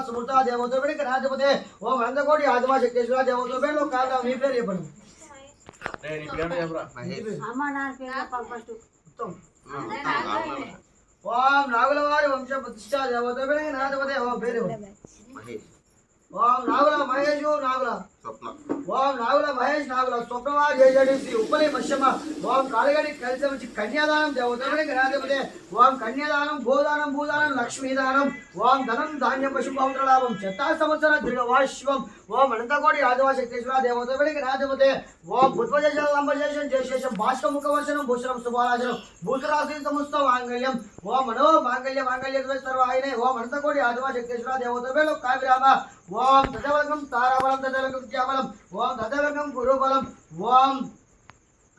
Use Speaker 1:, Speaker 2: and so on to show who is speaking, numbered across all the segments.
Speaker 1: సుమృత దేవతో పెడి రాజపతే. ఓం అనంతకోటి ఆదిమా శక్తేశ్వర దేవతో పెడి ఒక కాదు మీ పేరు చెప్పండి. ఓం నాగులవారి వంశ ప్రతిష్ట దేవతో పెడి రాజపతే. ఓం పేరు ఓం నాగుల మహేష్ నాగుల.
Speaker 2: స్వప్న.
Speaker 1: ఓం నాగుల మహేష్ నాగుల స్వప్నమా జయజడి శ్రీ ఉప్పలి మశ్యమ ఓం కాళగడి కలిసి వచ్చి కన్యాదానం దేవతలకి గణాధిపతే ఓం కన్యాదానం గోదానం భూదానం లక్ష్మీదానం. ఓం ధనం ధాన్యం పశు పౌత్రలాభం చెత్తా సంవత్సర దృఢవాశ్వం ఓం అనంతకోటి ఆదివాస శక్తేశ్వర దేవతపడే గణాధిపతే ఓం బుద్వజేశం లంబశేషం జయశేషం భాష్క ముఖవర్షణం భూషణం శుభారాజనం భూతరాశి సమస్త మాంగళ్యం. ఓం మనో మాంగళ్య మాంగళ్య సర్వాయనే. ఓం అనంతకోటి ఆదివాస శక్తేశ్వర దేవతపేలో కావిరామ. ஓம் ததவர்க்கம் தாராபலம் ததவர்க்கம் வித்யாபலம் ஓம் ததவர்க்கம் குருபலம். ஓம்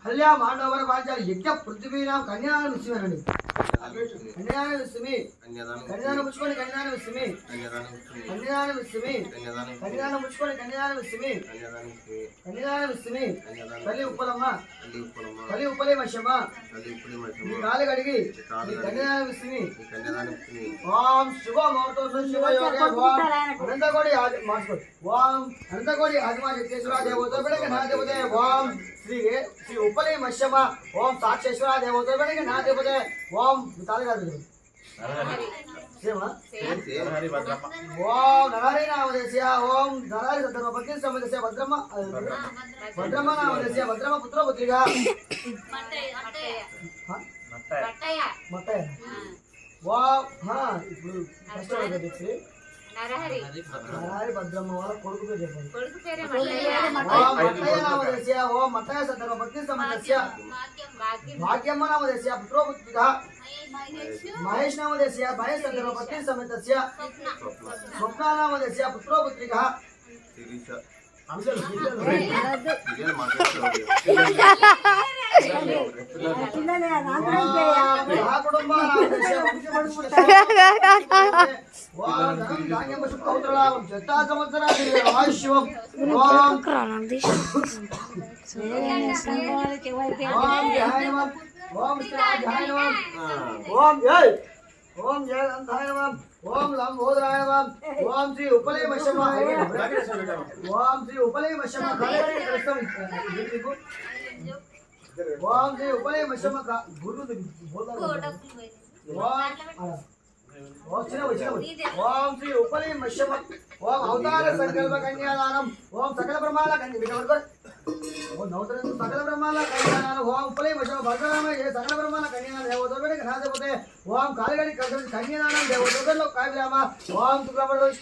Speaker 1: கல்யா மாண்டவர பாஞ்சாலி. எக்க பிருத்திவீனாம் கன்யா விஸ்வரணி కన్యాన విశ్వమి
Speaker 2: కన్యాదానం
Speaker 1: కన్యాన ముచ్చుకొని కన్యాన విశ్వమి
Speaker 2: కన్యాదానం
Speaker 1: కన్యాన విశ్వమి
Speaker 2: కన్యాదానం
Speaker 1: కన్యాన ముచ్చుకొని కన్యాన విశ్వమి
Speaker 2: కన్యాదానం
Speaker 1: కన్యాన విశ్వమి
Speaker 2: కన్యాదానం
Speaker 1: తల్లి ఉప్పలమ్మ
Speaker 2: తల్లి ఉప్పలమ్మ
Speaker 1: తల్లి ఉప్పలే మశమ్మ
Speaker 2: తల్లి ఉప్పుడి
Speaker 1: నీ
Speaker 2: మధ్యమ
Speaker 1: కాలు కడిగి
Speaker 2: కాలు
Speaker 1: నీ
Speaker 2: కడిగి.
Speaker 1: కన్యాన విశ్వమి
Speaker 2: ఈ కన్యాదానం
Speaker 1: ఓం శుభ ముహూర్తం శుభ యోగే ఓం అనంతకోడి ఆది మార్చుకోండి ఓం అనంతకోడి ఆదిమా జగేశ్వర దేవతో బెడగ నా దేవతే ఓం శ్రీ శ్రీ ఉప్పలి మశ్యమ ఓం సాక్షేశ్వర దేవతో బెడగ నా దేవతే ఓం తాళి కాదు ఓం నరారి నామదేశ్య ఓం నరారి సత్రమ పత్ని సమదేశ్య భద్రమ్మ. భద్రమ్మ నామదేశ్య భద్రమ్మ పుత్ర ఓం ఇప్పుడు ఫస్ట్
Speaker 3: నరహరి.
Speaker 1: భద్రమ్మ. వాళ్ళ కొడుకు పేరు చెప్పండి.
Speaker 3: కొడుకు పేరే
Speaker 1: నామదేశ్య ఓం సత్రమ పత్ని సమదేశ్య
Speaker 3: భాగ్యం
Speaker 1: భాగ్యమ్మ నామదేశ్య పుత్ర పుత్రిక మహేష్ నామదేశ్య మహేష్ సత్రమ పత్ని సమేతస్య
Speaker 2: స్వప్న.
Speaker 1: స్వప్న నామదేశ్య పుత్ర పుత్రిక
Speaker 2: శిరీష.
Speaker 1: అంశాలు
Speaker 2: ఇదే మాట్లాడుతుంది
Speaker 4: పిల్లలే అందరం చేయాలి
Speaker 1: ఆ కుటుంబ నామదేశ్య వంశపడుకుల ఓం ధనం ధాన్యం పశు పౌత్రలాభం చెత్తా సంవత్సరాలు ఆయుష్యం ఓం
Speaker 4: సింహాలకి ఎవరికి
Speaker 1: ఓం జహాయ నమః ఓం శ్రీరాజాయ నమః ఓం జై ఓం జయ అంధాయ నమః ఓం లంబోదరాయ నమః ఓం శ్రీ ఉపలయ మశమ ఓం శ్రీ ఉపలయ మశమ కలగడి కృష్ణం ఓం శ్రీ ఉపలయ మశమ గురు ఓం శ్రీ వచ్చిన ఓం అవతార సంకల్ప కన్యాదానం. ఓం సకల బ్రహ్మాల కన్య సకల బ్రహ్మాల కన్యాదానం. ఓం ఉపలయ మశమ భద్రరామ ఏ సకల బ్రహ్మాల కన్యాదానం. దేవతో బెడక రాజపోతే ఓం కాలిగడి కన్యాదానం. దేవతో బెడలో కావిరామ. ఓం విష్ణు